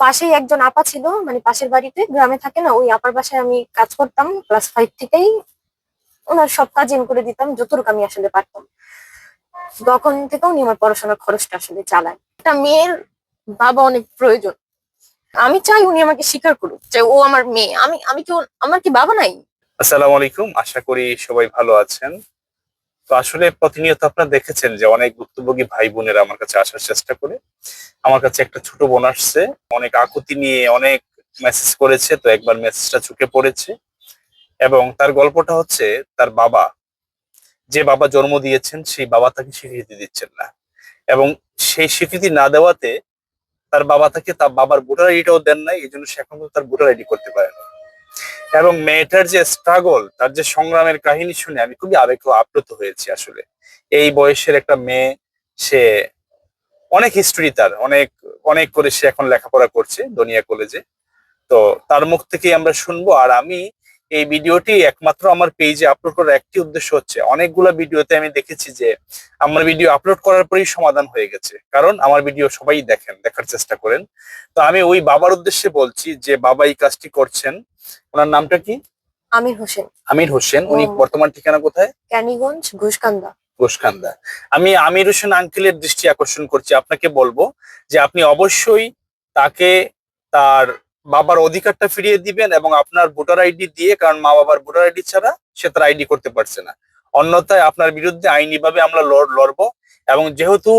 পাশেই একজন আপা ছিল মানে পাশের বাড়িতে, গ্রামে থাকে না, ওই আপার বাসায় আমি কাজ করতাম ক্লাস ফাইভ থেকেই। ওনার সব কাজ ইন করে দিতাম, যতটুকু আমি আসলে পারতাম। তখন থেকে উনি আমার পড়াশোনার খরচটা আসলে চালায়। একটা মেয়ের বাবা অনেক প্রয়োজন। আমি চাই উনি আমাকে স্বীকার করুক যে ও আমার মেয়ে। আমি আমি কি আমার কি বাবা নাই? আসসালামু আলাইকুম, আশা করি সবাই ভালো আছেন। তো আসলে প্রতিনিয়ত আপনারা দেখেছেন যে অনেক ভুক্তভোগী ভাই বোনেরা আমার কাছে আসার চেষ্টা করে। আমার কাছে একটা ছোট বোন আসছে, অনেক আকুতি নিয়ে অনেক মেসেজ করেছে, তো একবার মেসেজটা চুকে পড়েছে। এবং তার গল্পটা হচ্ছে, তার বাবা, যে বাবা জন্ম দিয়েছেন, সেই বাবা তাকে স্বীকৃতি দিচ্ছেন না। এবং সেই স্বীকৃতি না দেওয়াতে তার বাবা তাকে, তার বাবার ভোটার আইডিটাও দেন নাই এই জন্য সে এখন তার ভোটার আইডি করতে পারে না। এবং মেয়েটার যে স্ট্রাগল তার যে সংগ্রামের কাহিনী শুনে আমি খুবই আবেগ আপ্লুত হয়েছি আসলে। এই বয়সের একটা মেয়ে, সে অনেক হিস্ট্রি তার, অনেক অনেক করে সে এখন লেখাপড়া করছে দনিয়া কলেজে তো তার মুখ থেকেই আমরা শুনব, আর আমি এই ভিডিওটি একমাত্র আমার পেজে আপলোড করার একটি উদ্দেশ্য হচ্ছে অনেকগুলা ভিডিওতে আমি দেখেছি যে আমার ভিডিও আপলোড করার পরেই সমাধান হয়ে গেছে। কারণ আমার ভিডিও সবাই দেখেন দেখার চেষ্টা করেন। তো আমি ওই বাবার উদ্দেশ্যে বলছি যে বাবা এই কাজটি করছেন। ওনার নামটা কি? আমির হোসেন। আমির হোসেন। উনি বর্তমান ঠিকানা কোথায়? ক্যানিগঞ্জ ঘুষকান্দা। গোসখান্দা আমি আমির হোসেন আঙ্কেলের দৃষ্টি আকর্ষণ করছি। আপনাকে বলব যে আপনি অবশ্যই তাকে তার বাবার অধিকারটা ফিরিয়ে দিবেন এবং আপনার ভোটার আইডি দিয়ে, কারণ মা বাবার ভোটার আইডি ছাড়া সে তার আইডি করতে পারছে না। অন্যথায় আপনার বিরুদ্ধে আইনিভাবে আমরা লড়- লড়বো এবং যেহেতু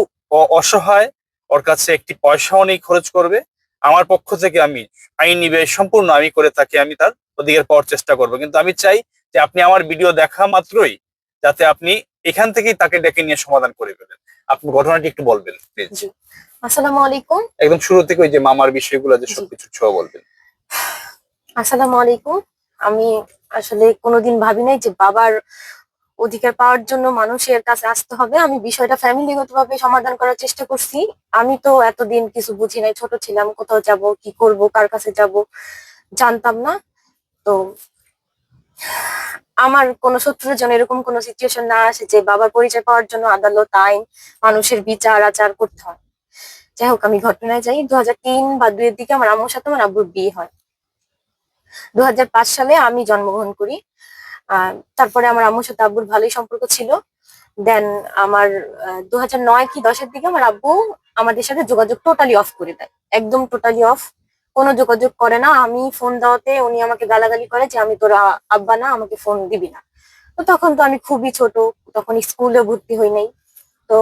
অসহায়, ওর কাছে একটি পয়সাও নেই খরচ করবে, আমার পক্ষ থেকে আমি আইনি সম্পূর্ণ আমি করে থাকি, আমি তার অধিকার পাওয়ার চেষ্টা করব। কিন্তু আমি চাই যে আপনি আমার ভিডিও দেখা মাত্রই যাতে আপনি এখান থেকেই তাকে ডেকে নিয়ে সমাধান করে ফেলেন। আপনি ঘটনাটি একটু বলবেন প্লিজ। আসসালামু আলাইকুম। একদম শুরু থেকে ওই যে মামার বিষয়গুলো যে সবকিছু ছোঁয়া বলবেন। আসসালামু আলাইকুম। আমি আসলে কোনোদিন ভাবি নাই যে বাবার অধিকার পাওয়ার জন্য মানুষের কাছে আসতে হবে। আমি বিষয়টা ফ্যামিলিগত ভাবে সমাধান করার চেষ্টা করছি। আমি তো এতদিন কিছু বুঝি নাই ছোট ছিলাম কোথাও যাব কি করব কার কাছে যাব জানতাম না। তো আমার কোন শত্রুর জন্য এরকম কোন সিচুয়েশন না আসে যে বাবার পরিচয় পাওয়ার জন্য আদালত, আইন, মানুষের বিচার, আচার করতে হয়। যাই হোক, আমি ঘটনায় যাই। দু বা দুইয়ের দিকে আমার আম্মুর সাথে আমার আব্বুর বিয়ে হয়। দু হাজার পাঁচ সালে আমি জন্মগ্রহণ করি। তারপরে আমার আম্মুর সাথে আব্বুর ভালোই সম্পর্ক ছিল। দেন আমার দু নয় কি দশের দিকে আমার আব্বু আমাদের সাথে যোগাযোগ টোটালি অফ করে দেয়। একদম টোটালি অফ কোনো যোগাযোগ করে না। আমি ফোন দেওয়াতে উনি আমাকে গালাগালি করে যে, আমি তোরা আব্বা না, আমাকে ফোন দিবি না। তো তখন তো আমি খুবই ছোট, তখন স্কুলে ভর্তি হই নাই। তো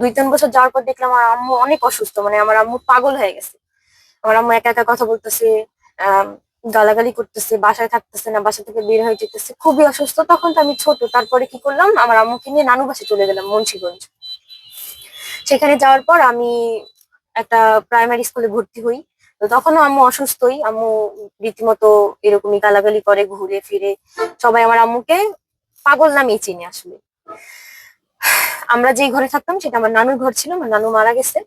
দুই তিন বছর যাওয়ার পর দেখলাম আমার আম্মু অনেক অসুস্থ মানে আমার আম্মু পাগল হয়ে গেছে। আমার আম্মু একা একা কথা বলতেছে গালাগালি করতেছে, বাসায় থাকতেছে না, বাসা থেকে বের হয়ে যেতেছে। খুবই অসুস্থ, তখন তো আমি ছোট। তারপরে কি করলাম, আমার আম্মুকে নিয়ে নানু বাসে চলে গেলাম, মুন্সিগঞ্জ। সেখানে যাওয়ার পর আমি একটা প্রাইমারি স্কুলে ভর্তি হই। তো তখনও আম্মু অসুস্থই। আম্মু রীতিমতো এরকমই গালাগালি করে ঘুরে ফিরে। সবাই আমার আম্মুকে পাগল নামেই চিনি আসলে। আমরা যেই ঘরে থাকতাম, সেটা আমার নানুর ঘর ছিল, আমার নানু মারা গেছে।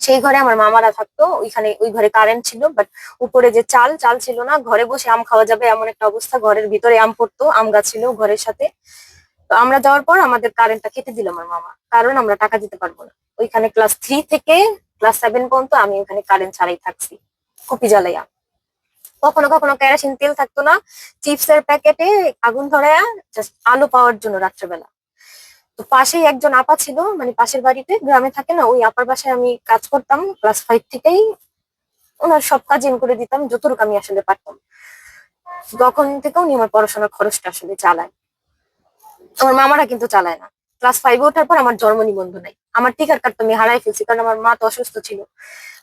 সেই ঘরে আমার মামারা থাকতো, ওইখানে ওই ঘরে কারেন্ট ছিল বাট উপরে যে চাল চাল ছিল না, ঘরে বসে আম খাওয়া যাবে এমন একটা অবস্থা। ঘরের ভিতরে আম পড়তো, আম গাছ ছিল ঘরের সাথে। তো আমরা যাওয়ার পর আমাদের কারেন্টটা কেটে দিল আমার মামা, কারণ আমরা টাকা দিতে পারব না। ওইখানে ক্লাস থ্রি থেকে ক্লাস সেভেন পর্যন্ত আমি ওখানে কারেন্ট ছাড়াই থাকছি। কপি জ্বালাইয়া। কখনো কখনো কেরাসিন তেল থাকতো না চিপস এর প্যাকেটে আগুন ধরায়া জাস্ট আলো পাওয়ার জন্য রাত্রেবেলা। তো পাশেই একজন আপা ছিল মানে পাশের বাড়িতে, গ্রামে থাকে না, ওই আপার বাসায় আমি কাজ করতাম ক্লাস ফাইভ থেকেই। ওনার সব কাজ ইন করে দিতাম, যতটুকু আমি আসলে পারতাম। তখন থেকে উনি আমার পড়াশোনার খরচটা আসলে চালায়। আমার মামারা কিন্তু চালায় না। ক্লাস ফাইভে ওঠার পর আমার জন্ম নিবন্ধ নাই। আমার টিকার কার্ড তো আমি হারাই ফেলছি কারণ আমার মা তো অসুস্থ ছিল।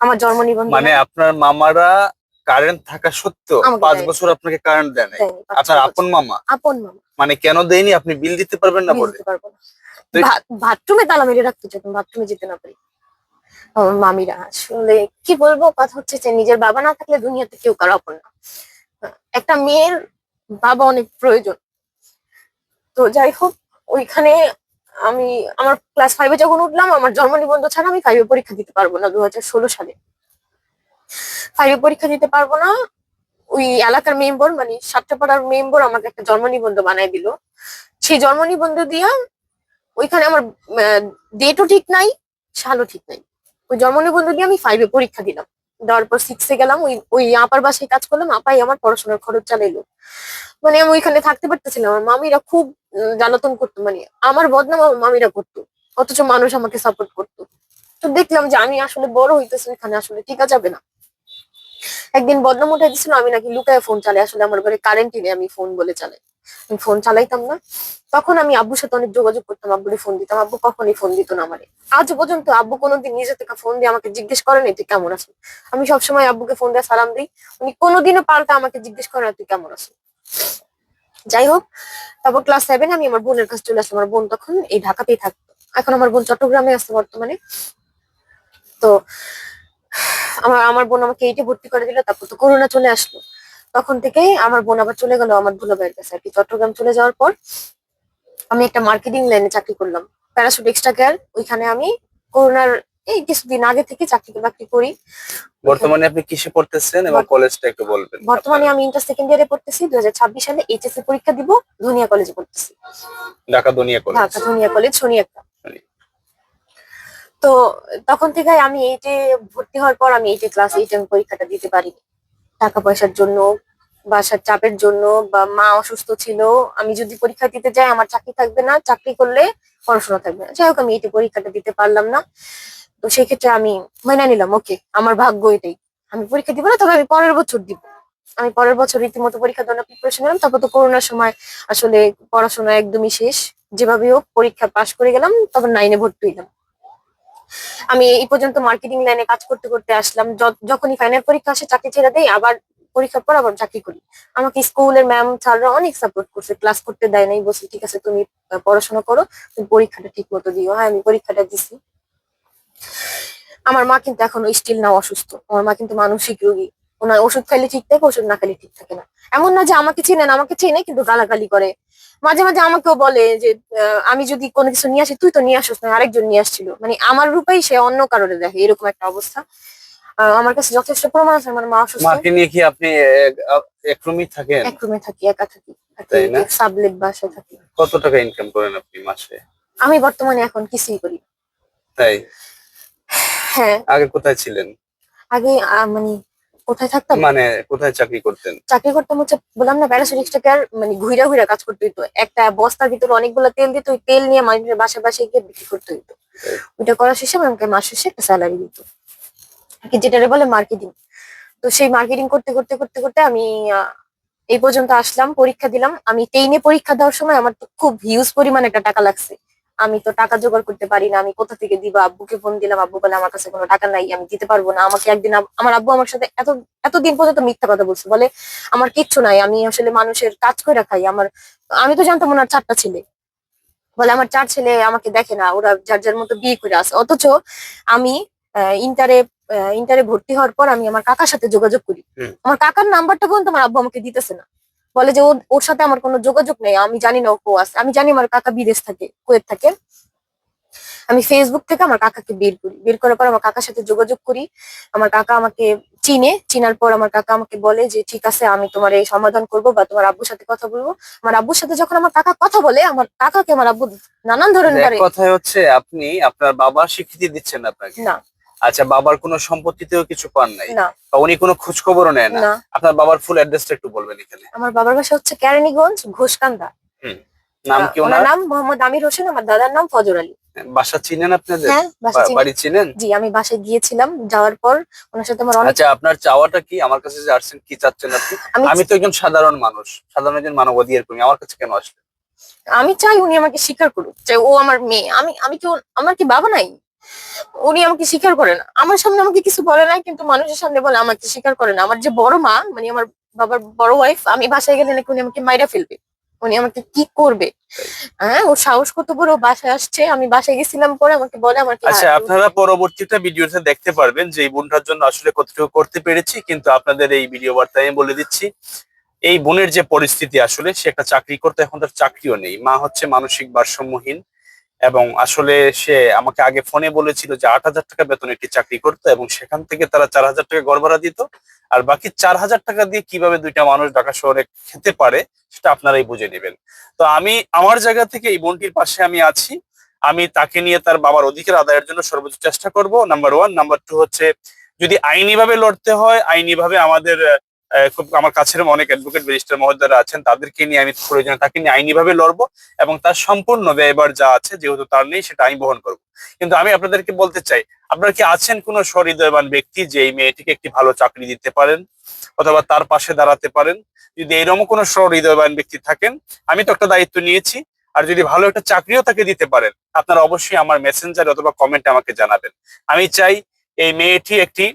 আমার জন্ম নিবন্ধন মানে আপনার মামারা কারেন্ট থাকা সত্ত্বেও পাঁচ বছর আপনাকে কারেন্ট দেয় নাই। আপনার আপন মামা? আপন মামা। মানে কেন দেয়নি? আপনি বিল দিতে পারবেন না বিল বাথরুমে তালা মেরে রাখতে যেতাম বাথরুমে যেতে না পারি। আমার মামিরা আসলে কি বলব কথা হচ্ছে যে নিজের বাবা না থাকলে দুনিয়াতে কেউ কারও আপন না। একটা মেয়ের বাবা অনেক প্রয়োজন। তো যাই হোক ওইখানে আমি, আমার ক্লাস ফাইভে যখন উঠলাম, আমার জন্ম নিবন্ধ ছাড়া আমি ফাইভে পরীক্ষা দিতে পারব না দু হাজার ষোলো সালে। ফাইভে পরীক্ষা দিতে পারব না, ওই এলাকার মেম্বর মানে সাতটাপাড়ার মেম্বর আমাকে একটা জন্ম নিবন্ধ বানায় দিল। সেই জন্ম নিবন্ধন দিয়া ওইখানে আমার ডেটও ঠিক নাই, সালও ঠিক নাই। ওই জন্ম নিবন্ধন দিয়ে আমি ফাইভে পরীক্ষা দিলাম। দেওয়ার পর সিক্সে গেলাম, ওই ওই আপার বাসায় কাজ করলাম, আপাই আমার পড়াশোনার খরচ চালাইলো। মানে আমি ওইখানে থাকতে পারতেছিলাম, আমার মামিরা খুব জ্বালাতন করতো মানে আমার বদনাম আমার মামিরা করতো, অথচ মানুষ আমাকে সাপোর্ট করতো। তো দেখলাম যে আমি আসলে বড় হইতেছি ওইখানে, আসলে ঠিক যাবে না। একদিন বদনাম উঠে দিছিল, আমি নাকি লুকায় ফোন চালাই, আসলে আমার ঘরে কারেন্টই নেই, আমি ফোন বলে চালাই। আমি ফোন চালাইতাম না। তখন আমি আব্বুর সাথে অনেক যোগাযোগ করতাম, আব্বুরে ফোন দিতাম। আব্বু কখনই ফোন দিত না আমারে। আজ পর্যন্ত আব্বু কোনোদিন নিজে থেকে ফোন দিয়ে আমাকে জিজ্ঞেস করেনি তুই কেমন আছিস? আমি সবসময় আব্বুকে ফোন দিয়ে সালাম দিই। উনি কোনোদিনও পাল্টা আমাকে জিজ্ঞেস করে না, তুই কেমন আছিস? যাই হোক, তারপর ক্লাস সেভেন আমি আমার বোনের কাছে চলে আসলাম। আমার বোন তখন এই ঢাকাতেই থাকতো। এখন আমার বোন চট্টগ্রামে আছে বর্তমানে। তো, আমার আমার বোন আমাকে এইটে ভর্তি করে দিল, তারপর তো করোনা চলে আসলো। তখন থেকেই আমার বোন আবার চলে গেল আমার দুলা ভাইয়ের কাছে আর কি। চট্টগ্রাম চলে যাওয়ার পর আমি একটা মার্কেটিং লাইনে চাকরি করলাম। প্যারাশুট এক্সট্রা কেয়ার ওইখানে আমি করোনার এই কিছুদিন আগে থেকে চাকরি বাকরি করি। বর্তমানে আপনি কিসে পড়তেছেন এবং কলেজটা একটু বলবেন। বর্তমানে আমি ইন্টার সেকেন্ড ইয়ারে পড়তেছি দু হাজার ছাব্বিশ সালে এইচএসসি পরীক্ষা দিব ধুনিয়া কলেজে পড়তেছি। ঢাকা দুনিয়া কলেজ ঢাকা ধুনিয়া কলেজ শনি একটা তো তখন থেকে আমি এইটে ভর্তি হওয়ার পর আমি এইটে ক্লাস এইটে আমি পরীক্ষাটা দিতে পারিনি। টাকা পয়সার জন্য বাসার চাপের জন্য বা মা অসুস্থ ছিল, আমি যদি পরীক্ষা দিতে যাই, আমার চাকরি থাকবে না। চাকরি করলে পড়াশোনা থাকবে না। যাই হোক, আমি এইটে পরীক্ষাটা দিতে পারলাম না। তো সেই ক্ষেত্রে আমি মেনে নিলাম, ওকে, আমার ভাগ্য এটাই। আমি পরীক্ষা দিব না, তবে আমি পরের বছর দিব। আমি পরের বছর রীতিমতো পরীক্ষা দেওয়ার প্রিপারেশন নিলাম। তারপর তো করোনার সময় আসলে পড়াশোনা একদমই শেষ। যেভাবে হোক, পরীক্ষা পাশ করে গেলাম তখন নাইনে ভর্তি হইলাম। আমি এই পর্যন্ত মার্কেটিং লাইনে কাজ করতে করতে আসলাম। যখনই ফাইনাল পরীক্ষা আসে, চাকরি ছেড়ে দেই, আবার পরীক্ষার পর আবার চাকরি করি। আমাকে স্কুলের ম্যাম, স্যাররা অনেক সাপোর্ট করছে। ক্লাস করতে দেয় নাই, বলছে, ঠিক আছে, তুমি পড়াশোনা করো, তুমি পরীক্ষাটা ঠিক মতো দিও। হ্যাঁ আমি পরীক্ষাটা দিছি। আমার মা কিন্তু এখনও স্টিল না অসুস্থ। আমার মা কিন্তু মানসিক রোগী। ওনার ওষুধ খাইলে ঠিক থাকে, ওষুধ না খাইলে ঠিক থাকে না। এমন না যে আমাকে চেনেন আমাকে চেনে কিন্তু গালাগালি করে। মাঝে মাঝে আমাকেও বলে যে আমি যদি কোনো কিছু নিয়ে আসি, তুই তো নিয়ে আসিস না, আরেকজন নিয়ে আসছিল। মানে আমার রূপেই সে অন্য কারণে দেখে, এরকম একটা অবস্থা। আমার কাছে যথেষ্ট প্রমাণ আছে আমার মা অসুস্থ। মাকে নিয়ে কি আপনি এক- এক থাকেন? এক রুমে থাকি একা থাকি। তাই না? সাবলেট বাসায় থাকি। কত টাকা ইনকাম করেন আপনি মাসে? আমি বর্তমানে এখন কিছুই করি তাই? হ্যাঁ। আগে কোথায় ছিলেন? আগে মানে কোথায় থাকতাম? মানে কোথায় চাকরি করতেন? চাকরি করতাম হচ্ছে বললাম না প্যারাসিটিক্স কেয়ার মানে ঘুরা ঘুরা কাজ করতে হইতো। একটা বস্তার ভিতরে অনেকগুলো তেল দিত ওই তেল নিয়ে মানুষের বাসা বাসায় গিয়ে বিক্রি করতে হইতো। ওইটা করার শেষে আমাকে মাস শেষে একটা স্যালারি দিত। যেটারে বলে মার্কেটিং তো সেই মার্কেটিং করতে করতে করতে করতে আমি এই পর্যন্ত আসলাম, পরীক্ষা দিলাম। আমি টেইনে পরীক্ষা দেওয়ার সময় আমার তো খুব হিউজ পরিমাণ একটা টাকা লাগছে। আমি তো টাকা জোগাড় করতে পারি না, আমি কোথা থেকে দিব? আব্বুকে ফোন দিলাম, আব্বু বলে, আমার কাছে কোনো টাকা নাই, আমি দিতে পারব না। আমাকে একদিন আমার আব্বু আমার সাথে এত, এতদিন পর্যন্ত মিথ্যা কথা বলছে, বলে, আমার কিচ্ছু নাই, আমি আসলে মানুষের কাজ করে খাই, আমার আমি তো জানতাম ওনার চারটা ছেলে। বলে, আমার চার ছেলে আমাকে দেখে না, ওরা যার যার মতো বিয়ে করে আছে। অথচ আমি ইন্টারে ইন্টারে ভর্তি হওয়ার পর আমি আমার কাকার সাথে যোগাযোগ করি। আমার কাকার নাম্বারটা পর্যন্ত আমার আব্বু আমাকে দিতেছে না। বলে যে ওর সাথে আমার কোনো যোগাযোগ নেই আমি জানি না ও কো আছে। আমি জানি আমার কাকা বিদেশ থাকে কুয়েত থাকে। আমি ফেসবুক থেকে আমার কাকাকে বের করি। বের করার পর আমার কাকার সাথে যোগাযোগ করি। আমার কাকা আমাকে চিনে। চিনার পর আমার কাকা আমাকে বলে যে ঠিক আছে আমি তোমার এই সমাধান করব বা তোমার আব্বুর সাথে কথা বলব। আমার আব্বুর সাথে যখন আমার কাকা কথা বলে আমার কাকাকে আমার আব্বু নানান ধরনের কথা হচ্ছে আপনি আপনার বাবা স্বীকৃতি দিচ্ছেন আপনাকে। না। আচ্ছা বাবার কোনো সম্পত্তিতেও কিছু পান নাই? না। বা উনি কোনো খোঁজ খবরও নেয় না? আপনার বাবার ফুল অ্যাড্রেসটা একটু বলবেন এখানে। আমার বাবার বাসা হচ্ছে কেরানীগঞ্জ ঘোষকান্দা। নাম কি ওনার? নাম মোহাম্মদ আমির হোসেন আমার দাদার নাম ফজর আলী। বাসা চিনেন আপনাদের? হ্যাঁ। বাড়ি চিনেন? জি আমি বাসায় গিয়েছিলাম যাওয়ার পর ওনার সাথে আমার অনেক আচ্ছা আপনার চাওয়াটা কি? আমার কাছে যে আসছেন কি চাচ্ছেন আপনি? আমি আমি তো একজন সাধারণ মানুষ সাধারণ একজন মানবাধিকার কর্মী আমার কাছে কেন আসলেন? আমি চাই উনি আমাকে স্বীকার করুক যে ও আমার মেয়ে। আমি আমি কি আমার কি বাবা নাই? উনি আমাকে স্বীকার করে না। আমার সামনে আমাকে কিছু বলে না কিন্তু মানুষের সামনে বলে আমাকে স্বীকার করে না। আমার যে বড় মা মানে আমার বাবার বড় ওয়াইফ আমি বাসায় গেলে নাকি উনি আমাকে মাইরা ফেলবে। উনি আমাকে কি করবে? হ্যাঁ ও সাহস কত বড় বাসায় আসছে আমি বাসায় গেছিলাম পরে আমাকে বলে আমার আচ্ছা আপনারা পরবর্তীতে ভিডিওতে দেখতে পারবেন যে এই বোনটার জন্য আসলে কতটুকু করতে পেরেছি কিন্তু আপনাদের এই ভিডিও বার্তায় আমি বলে দিচ্ছি এই বোনের যে পরিস্থিতি আসলে সে একটা চাকরি করতে এখন তার চাকরিও নেই। মা হচ্ছে মানসিক ভারসাম্যহীন। এবং আসলে সে আমাকে আগে ফোনে বলেছিল যে আট হাজার টাকা বেতন একটি চাকরি করতো এবং সেখান থেকে তারা চার হাজার টাকা ঘর ভাড়া দিত। আর বাকি চার হাজার টাকা দিয়ে কীভাবে দুইটা মানুষ ঢাকা শহরে খেতে পারে, সেটা আপনারাই বুঝে নেবেন। তো আমি, আমার জায়গা থেকে এই বোনটির পাশে আমি আছি। আমি তাকে নিয়ে তার বাবার অধিকার আদায়ের জন্য সর্বোচ্চ চেষ্টা করব। নাম্বার ওয়ান নাম্বার টু হচ্ছে, যদি আইনিভাবে লড়তে হয়, আইনিভাবে আমাদের খুব আমার কাছের অনেক অ্যাডভোকেট ব্যারিস্টার মহোদয়রা আছেন, তাদেরকে নিয়ে আমি প্রয়োজনে তাকে নিয়ে আইনিভাবে লড়বো এবং তার সম্পূর্ণ ব্যয়বার যা আছে, যেহেতু তার নেই, সেটা আমি বহন করব। কিন্তু আমি আপনাদেরকে বলতে চাই, আপনারা কি আছেন কোনো সহৃদয়বান ব্যক্তি যে এই মেয়েটিকে একটি ভালো চাকরি দিতে পারেন অথবা তার পাশে দাঁড়াতে পারেন? যদি এরকম কোনো সহৃদয়বান ব্যক্তি থাকেন, আমি তো একটা দায়িত্ব নিয়েছি, আর যদি ভালো একটা চাকরিও তাকে দিতে পারেন, আপনারা অবশ্যই আমার মেসেঞ্জার অথবা কমেন্টে আমাকে জানাবেন। আমি চাই এই মেয়েটি একটি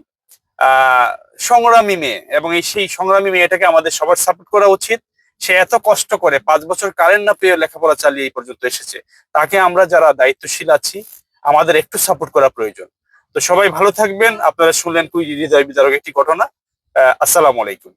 সংগ্রামী মেয়ে এবং এই সেই সংগ্রামী মেয়েটাকে আমাদের সবার সাপোর্ট করা উচিত। সে এত কষ্ট করে পাঁচ বছর কারেন্ট না পেয়ে লেখাপড়া চালিয়ে এই পর্যন্ত এসেছে। তাকে আমরা যারা দায়িত্বশীল আছি, আমাদের একটু সাপোর্ট করা প্রয়োজন। তো সবাই ভালো থাকবেন। আপনারা শুনলেন কুই হৃদয় বিদারক একটি ঘটনা। আসসালামু আলাইকুম।